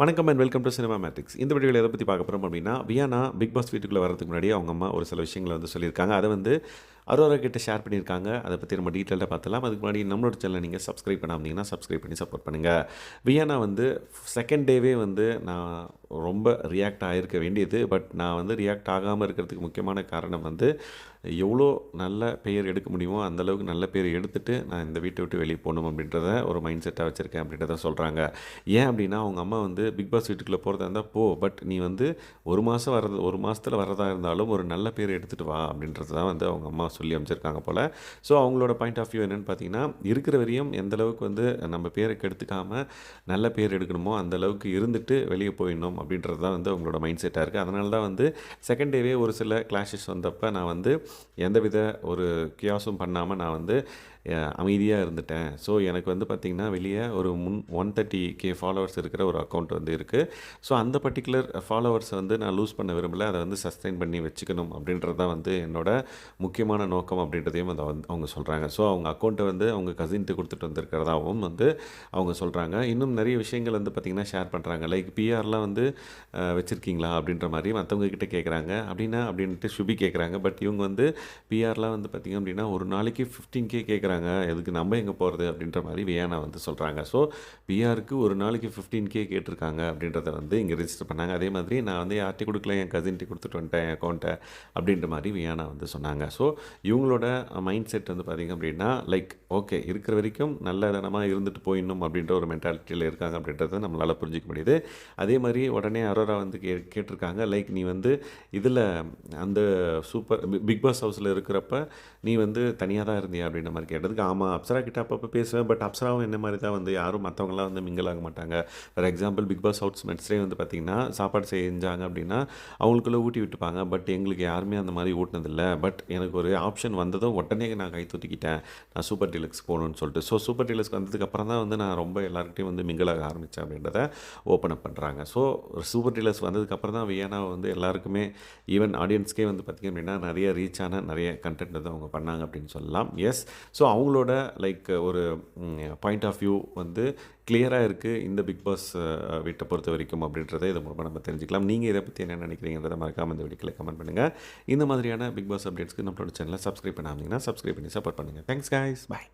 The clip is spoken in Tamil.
வணக்கம் and welcome to cinema matrix இந்த வீடியோவில் எதை பற்றி பார்க்க போகிறோம் அப்படின்னா வியானா பிக் பாஸ் வீட்டுக்குள்ளே வரதுக்கு முன்னாடி அவங்க அம்மா ஒரு சில விஷயங்களை வந்து சொல்லியிருக்காங்க. அதை வந்து அரோரா கிட்ட ஷேர் பண்ணியிருக்காங்க. அதை பற்றி நம்ம டீட்டெயிலாக பார்த்துலாம் அதுக்கு முன்னாடி நம்மளோட சேனலை நீங்கள் சப்ஸ்கிரைப் பண்ணாமீங்கன்னா சப்ஸ்கிரைப் பண்ணி சப்போர்ட் பண்ணுங்கள் வியானா வந்து செகண்ட் டேவே வந்து நான் ரொம்ப ரியாக்ட் ஆகிருக்க வேண்டியது. பட் நான் வந்து ரியாக்ட் ஆகாமல் இருக்கிறதுக்கு முக்கியமான காரணம் வந்து எவ்வளோ நல்ல பெயர் எடுக்க முடியுமோ அந்தளவுக்கு நல்ல பேர் எடுத்துட்டு நான் இந்த வீட்டை விட்டு வெளியே போகணும் அப்படின்றத ஒரு மைண்ட் செட்டாக வச்சுருக்கேன் அப்படின்றத சொல்கிறாங்க ஏன் அப்படின்னா அவங்க அம்மா வந்து பிக் பாஸ் வீட்டுக்குள்ளே போகிறதா இருந்தால் போ பட் நீ வந்து ஒரு மாதம் வரது ஒரு மாதத்தில் வரதா இருந்தாலும் ஒரு நல்ல பேர் எடுத்துகிட்டு வா அப்படின்றது தான் வந்து அவங்க அம்மா சொல்லி அமைச்சிருக்காங்க போல். ஸோ அவங்களோட பாயிண்ட் ஆஃப் வியூ என்னென்னு பார்த்தீங்கன்னா இருக்கிற வரையும் எந்த அளவுக்கு வந்து நம்ம பேரை கெடுத்துக்காமல் நல்ல பேர் எடுக்கணுமோ அந்த அளவுக்கு இருந்துட்டு வெளியே போயிடணும் அப்படின்றது தான் வந்து அவங்களோட மைண்ட் செட்டாக இருக்குது அதனால தான் வந்து செகண்ட் டேவே ஒரு சில கிளாஷஸ் வந்தப்போ நான் வந்து எந்தவித ஒரு கியாஸும் பண்ணாமல் நான் வந்து அமைதியாக இருந்துட்டேன். ஸோ எனக்கு வந்து பார்த்திங்கன்னா வெளியே ஒரு முன் ஒன் தேர்ட்டி கே ஃபாலோவர்ஸ் இருக்கிற ஒரு அக்கௌண்ட் வந்து இருக்குது ஸோ அந்த பர்டிகுலர் ஃபாலோவர்ஸை வந்து நான் லூஸ் பண்ண விரும்பல. அதை வந்து சஸ்டைன் பண்ணி வச்சுக்கணும் அப்படின்றது தான் வந்து என்னோட முக்கியமான நோக்கம் அப்படின்றதையும் அதை வந்து அவங்க சொல்கிறாங்க ஸோ அவங்க அக்கௌண்ட்டை வந்து அவங்க கசின்ட்டு கொடுத்துட்டு வந்திருக்கிறதாகவும் வந்து அவங்க சொல்கிறாங்க இன்னும் நிறைய விஷயங்கள் வந்து பார்த்திங்கன்னா ஷேர் பண்ணுறாங்க லைக் பிஆர்லாம் வந்து வச்சுருக்கீங்களா அப்படின்ற மாதிரி மற்றவங்க கிட்டே கேட்குறாங்க அப்படின்னா அப்படின்ட்டு சுபி கேட்குறாங்க பட் இவங்க வந்து பிஆர்லாம் வந்து பார்த்திங்க அப்படின்னா ஒரு நாளைக்கு ஃபிஃப்டீன் கே கேட்குறாங்க எதுக்கு நம்ம எங்கே போகிறது அப்படின்ற மாதிரி வியானா வந்து சொல்கிறாங்க ஸோ பிஆருக்கு ஒரு நாளைக்கு ஃபிஃப்டீன் கே கேட்டிருக்காங்க அப்படின்றத வந்து இங்கே ரெஜிஸ்டர் பண்ணாங்க. அதே மாதிரி நான் வந்து யார்ட்டி கொடுக்கல? என் கசின்ட்டி கொடுத்துட்டு வந்துட்டேன் என் அக்கௌண்ட்டை அப்படின்ற மாதிரி வியானா வந்து சொன்னாங்க. ஸோ இவங்களோட மைண்ட் செட் வந்து பார்த்திங்க அப்படின்னா லைக் ஓகே இருக்கிற வரைக்கும் நல்ல தனமாக இருந்துட்டு போயிடணும் அப்படின்ற ஒரு மென்டாலிட்டியில் இருக்காங்க அப்படின்றத நம்மளால் புரிஞ்சிக்க முடியுது. அதே மாதிரி உடனே அரோரா வந்து கே கேட்டிருக்காங்க லைக் நீ வந்து இதில் அந்த சூப்பர் பிக் பாஸ் ஹவுஸில் இருக்கிறப்ப நீ வந்து தனியாக தான் இருந்தியா அப்படின்ற மாதிரி கேட்டதுக்கு ஆமாம் அப்சரா கிட்ட அப்பப்போ பேசுவேன் பட் அப்சராவும் என்ன மாதிரி தான் வந்து யாரும் மற்றவங்களாம் வந்து மிங்கிள் ஆக மாட்டாங்க. For example Bigg Boss house மெட்ஸ்லேயே வந்து பார்த்திங்கன்னா சாப்பாடு செஞ்சாங்க அப்படின்னா அவங்களுக்குள்ளே ஊட்டி விட்டுப்பாங்க. பட் எங்களுக்கு யாருமே அந்த மாதிரி ஊட்டினதில்லை. பட் எனக்கு ஒரு ஆப்ஷன் வந்ததும் உடனே நான் கை தூக்கிட்டேன் நான் சூப்பர் டீலக்ஸ் போகணும்னு சொல்லிட்டு. ஸோ சூப்பர் டீலக்ஸ் வந்ததுக்கப்புறம் தான் வந்து நான் ரொம்ப எல்லாருக்கிட்டையும் வந்து மிங்கிள் ஆக ஆரம்பித்தேன் அப்படின்றத ஓப்பன் அப் பண்ணுறாங்க ஸோ சூப்பர் டீலர்ஸ் வந்ததுக்கப்புறம் தான் வியானா வந்து எல்லாருக்குமே ஈவன் ஆடியன்ஸ்க்கே வந்து பார்த்திங்க அப்படின்னா நிறைய ரீச் ஆன நிறைய கண்டென்ட் வந்து அவங்க பண்ணாங்க அப்படின்னு சொல்லலாம். எஸ் ஸோ அவங்களோட லைக் ஒரு பாயிண்ட் ஆஃப் வியூ வந்து கிளியராக இருக்குது இந்த பிக் பாஸ் வீட்டை பொறுத்த வரைக்கும் அப்படின்றத இது மூலமாக நம்ம தெரிஞ்சுக்கலாம். நீங்கள் இதை பற்றி என்ன நினைக்கிறீங்கிறத மறக்காமல் இந்த வீடியோக்கில் கமெண்ட் பண்ணுங்கள் இந்த மாதிரியான பிக் பாஸ் அப்டேட்ஸ்க்கு நம்மளோட சேனலை சப்ஸ்கிரைப் பண்ணாமல் சப்ஸ்கிரைப் பண்ணி சப்போர்ட் பண்ணுங்கள் தேங்க்ஸ் காய்ஸ் பாய்